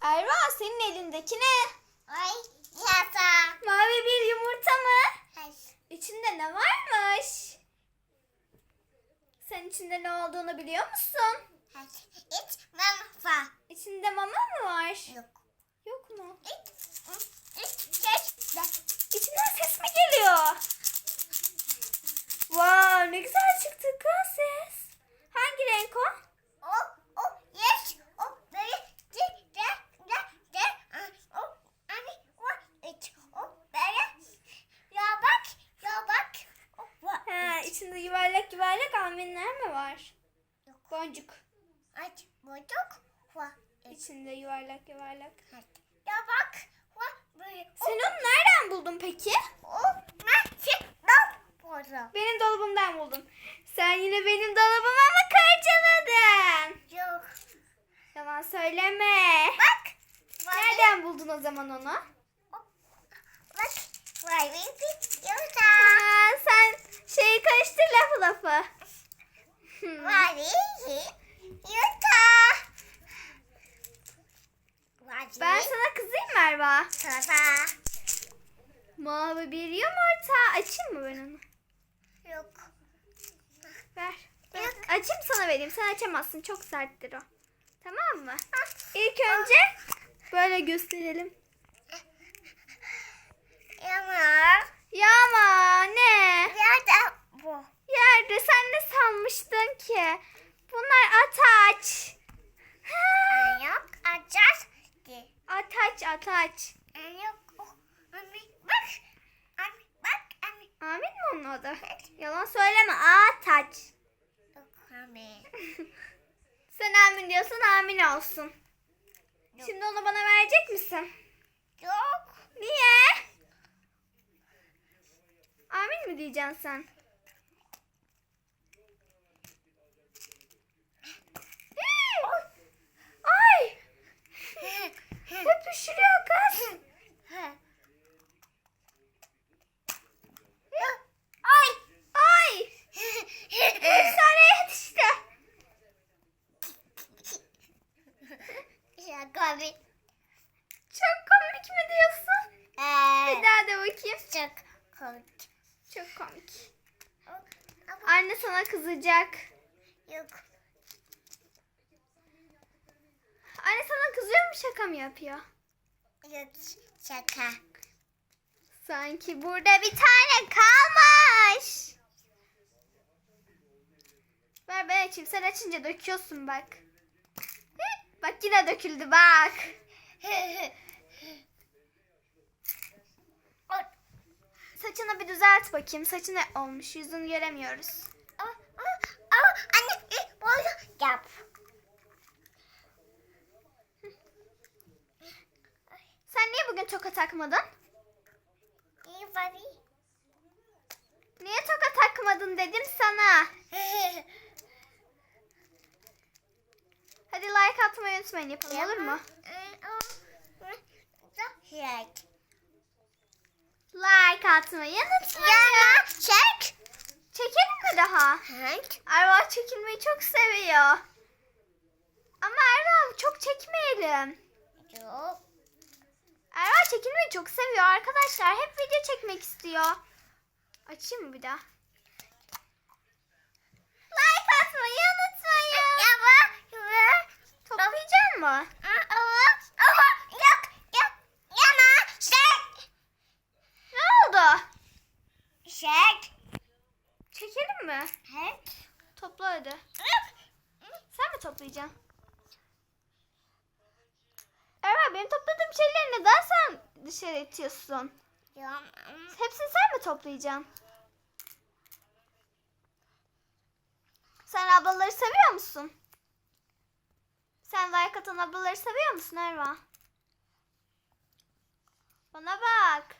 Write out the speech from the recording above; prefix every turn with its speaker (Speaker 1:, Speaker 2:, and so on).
Speaker 1: Erva senin elindeki ne?
Speaker 2: Ay yasa.
Speaker 1: Mavi bir yumurta mı?
Speaker 2: Ay.
Speaker 1: İçinde ne varmış? Sen içinde ne olduğunu biliyor musun?
Speaker 2: Ay. İç mama.
Speaker 1: İçinde mama mı var?
Speaker 2: Yok.
Speaker 1: Yok mu?
Speaker 2: İç. Geç.
Speaker 1: İçinden ses mi geliyor? Wow ne güzel çıktı kız ses. Hangi renk o?
Speaker 2: O. O. Yes. O. Böyle. De. De. De. De. O. Hani. O. İç. O. Böyle. Ya bak. Ya bak. O. Bak.
Speaker 1: Ha, içinde yuvarlak yuvarlak almenler mi var?
Speaker 2: Yok.
Speaker 1: Boncuk.
Speaker 2: Aç. Bulduk. Wa.
Speaker 1: İçinde yuvarlak yuvarlak.
Speaker 2: Ya bak. Wa. Böyle.
Speaker 1: Sen onu nereden buldun peki?
Speaker 2: O. Masik. Bak. Burada.
Speaker 1: Benim dolabımdan buldum. Sen yine benim dolabıma mı karcaladın?
Speaker 2: Yok.
Speaker 1: Yalan söyleme.
Speaker 2: Bak.
Speaker 1: Nereden buldun o zaman onu?
Speaker 2: Bak. Vay bir yumurta.
Speaker 1: Ha, sen şeyi karıştır
Speaker 2: Vay
Speaker 1: Ben sana kızayım Merva. Mavi bir yumurta. Açayım mı ben onu?
Speaker 2: Yok.
Speaker 1: Ver.
Speaker 2: Yok.
Speaker 1: Açayım sana vereyim. Sen açamazsın. Çok serttir o. Tamam mı? İlk önce böyle gösterelim.
Speaker 2: Yama.
Speaker 1: Ya ama ne? Yerde sen ne sanmıştın ki? Bunlar ataç.
Speaker 2: Yok. Ki.
Speaker 1: Ataç ataç.
Speaker 2: Yok. Bak. Bak.
Speaker 1: Amin mi onun adı? Yalan söyleme. Ataç.
Speaker 2: Yok. Anne.
Speaker 1: Sen amin diyorsun amin olsun. Şimdi onu bana verecek misin?
Speaker 2: Yok.
Speaker 1: Niye? Amin mi diyeceksin sen? Ay! Hep pişiriyor kız.
Speaker 2: Ay.
Speaker 1: Ay! Efsane yetişti.
Speaker 2: Ya komik.
Speaker 1: Çok komik mi diyorsun? Bir
Speaker 2: Ee,
Speaker 1: daha da bakayım.
Speaker 2: çok komik.
Speaker 1: Çok komik. Anne sana kızacak.
Speaker 2: yok.
Speaker 1: Anne sana kızıyor mu şaka mı yapıyor?
Speaker 2: Şaka.
Speaker 1: Sanki burada bir tane kalmış. Ver ben açayım. Sen açınca döküyorsun bak. Bak yine döküldü bak. Saçını bir düzelt bakayım. Saçı ne olmuş? Yüzünü göremiyoruz.
Speaker 2: Ama, ama, ama anne e, böyle yap.
Speaker 1: Sen niye bugün toka takmadın? Niye toka takmadın dedim sana. Hadi like atmayı unutmayın yapalım olur mu?
Speaker 2: Çek.
Speaker 1: Like atmayı unutmayın.
Speaker 2: Yana çek.
Speaker 1: Çekelim mi daha?
Speaker 2: Çek.
Speaker 1: Erva çekilmeyi çok seviyor. Ama Erva çok çekmeyelim.
Speaker 2: Yok.
Speaker 1: Erva çekilmeyi çok seviyor arkadaşlar. Hep video çekmek istiyor. Açayım mı bir daha? Like atmayı unutmayın.
Speaker 2: Ya.
Speaker 1: Toplayacak mı?
Speaker 2: Ama ama yok yok. Yana çek.
Speaker 1: Ne oldu?
Speaker 2: Çek.
Speaker 1: Çekelim mi?
Speaker 2: Çek.
Speaker 1: Topla hadi. Sen mi toplayacaksın? Erva benim topladığım şeyleri neden sen dışarı itiyorsun?
Speaker 2: Ya.
Speaker 1: Hepsini sen mi toplayacaksın? Sen ablaları seviyor musun? Sen like atan ablaları seviyor musun Erva? Bana bak.